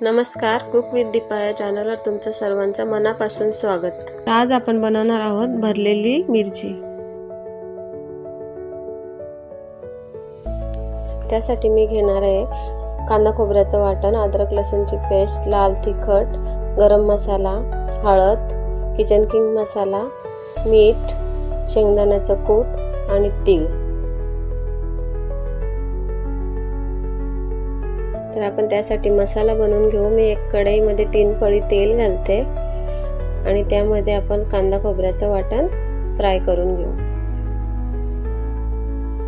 नमस्कार cook with Deepa या चॅनलवर तुमचं सर्वांचं मनापासून स्वागत. आज आपण बनवणार आहोत भरलेली मिरची. त्यासाठी मी घेणार आहे कांदा खोबऱ्याचं वाटण अद्रक लसूणची पेस्ट लाल तिखट गरम मसाला हळद किचन किंग मसाला मीठ शेंगदाण्याचं कूट आणि तीळ. तर आपण त्यासाठी मसाला बनवून घेऊ. मी एक कढईमध्ये तीन पळी तेल घालते आणि त्यामध्ये आपण कांदा खोबऱ्याचं वाटण फ्राय करून घेऊ.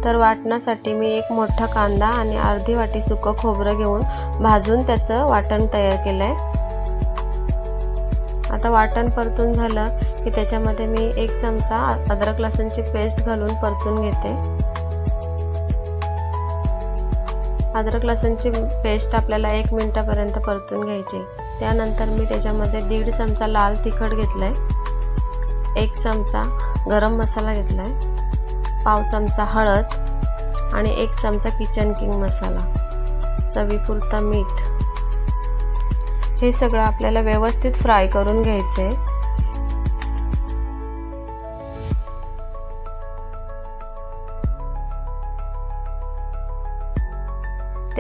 तर वाटणासाठी मी एक मोठा कांदा आणि अर्धी वाटी सुकं खोबरं घेऊन भाजून त्याचं वाटण तयार केलं आहे आता वाटण परतून झालं की त्याच्यामध्ये मी एक चमचा अद्रक लसूणची पेस्ट घालून परतून घेते. अद्रक लसूणची पेस्ट आपल्याला एक मिनटापर्यंत परतून घ्यायची. त्यानंतर मी त्याच्यामध्ये दीड चमचा लाल तिखट घेतलाय. एक चमचा गरम मसाला घेतलाय. पाव चमचा हळद आणि एक चमचा किचन किंग मसाला. चवीपुरता मीठ. हे सगळं आपल्याला व्यवस्थित फ्राय करून घ्यायचं आहे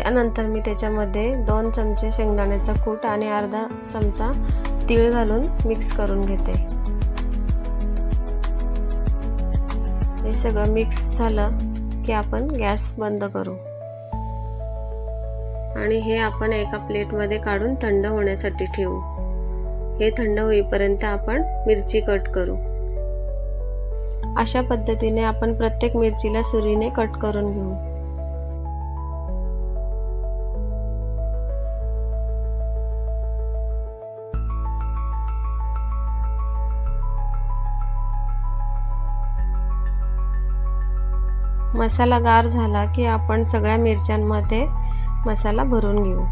त्यानंतर मी त्याच्यामध्ये दोन चमचे शेंगदाण्याचा कूट आणि अर्धा चमचा तीळ घालून मिक्स करून घेते. हे सगळं मिक्स झालं की आपण गॅस बंद करू. आणि हे आपण एका प्लेटमध्ये काढून थंड होण्यासाठी ठेवू. हे थंड होईपर्यंत आपण मिरची कट करू. अशा पद्धतीने आपण प्रत्येक मिरचीला सुरीने कट करून घेऊ. मसाला गार झाला की आपण सगळ्या मिरच्यांमध्ये मसाला भरून घेऊ.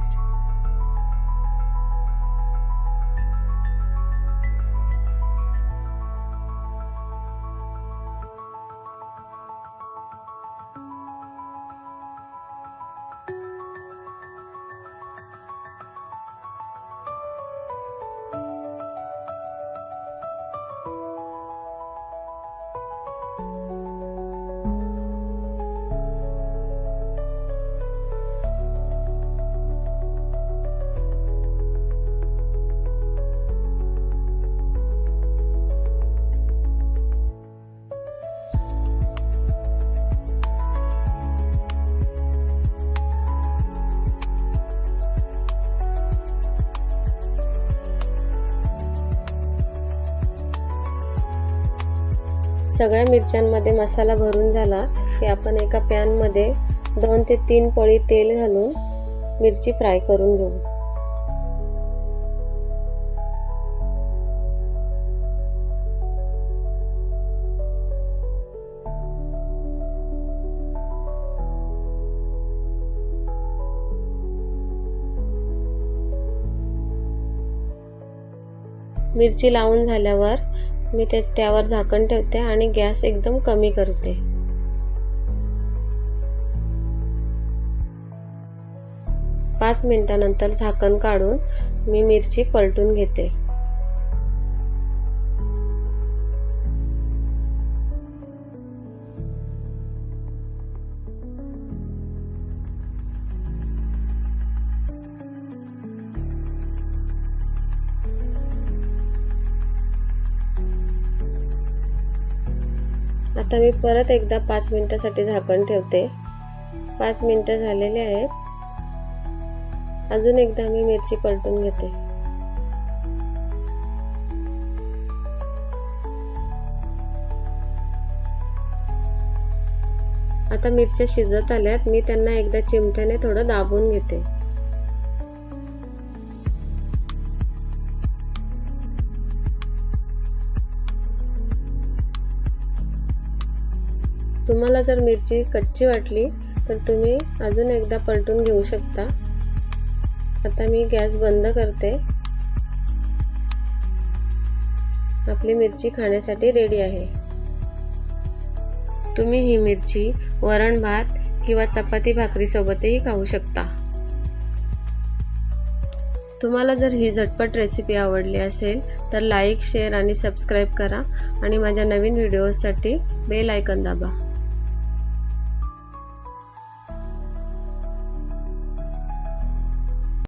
सगळ्या मिरच्यांमध्ये मसाला भरून झाला की आपण एका पॅनमध्ये दोन ते तीन पळी तेल घालून मिरची फ्राय करून घेऊ. मिरची लावून झाल्यावर मी ते त्यावर झाकण ठेवते आणि गॅस एकदम कमी करते. पाच मिनिटानंतर झाकण काढून मी मिरची पलटून घेते. आता मी परत एकदा पाच मिनटासाठी झाकण ठेवते. पाच मिनटं झालेले आहेत. अजून एकदा मी मिरची पलटून घेते. आता मिरच्या शिजत आल्यात. मी त्यांना एकदा चिमट्याने थोडं दाबून घेते. तुम्हाला जर मिरची कच्ची वाटली तर तुम्ही अजून एकदा पलटून घेऊ शकता. आता मी गॅस बंद करते. आपली मिरची खाण्यासाठी रेडी आहे. तुम्ही ही मिरची वरण भात किंवा चपाती भाकरीसोबतही खाऊ शकता. तुम्हाला जर ही झटपट रेसिपी आवडली असेल तर लाईक शेअर आणि सबस्क्राईब करा आणि माझ्या नवीन व्हिडिओसाठी बेल आयकन दाबा.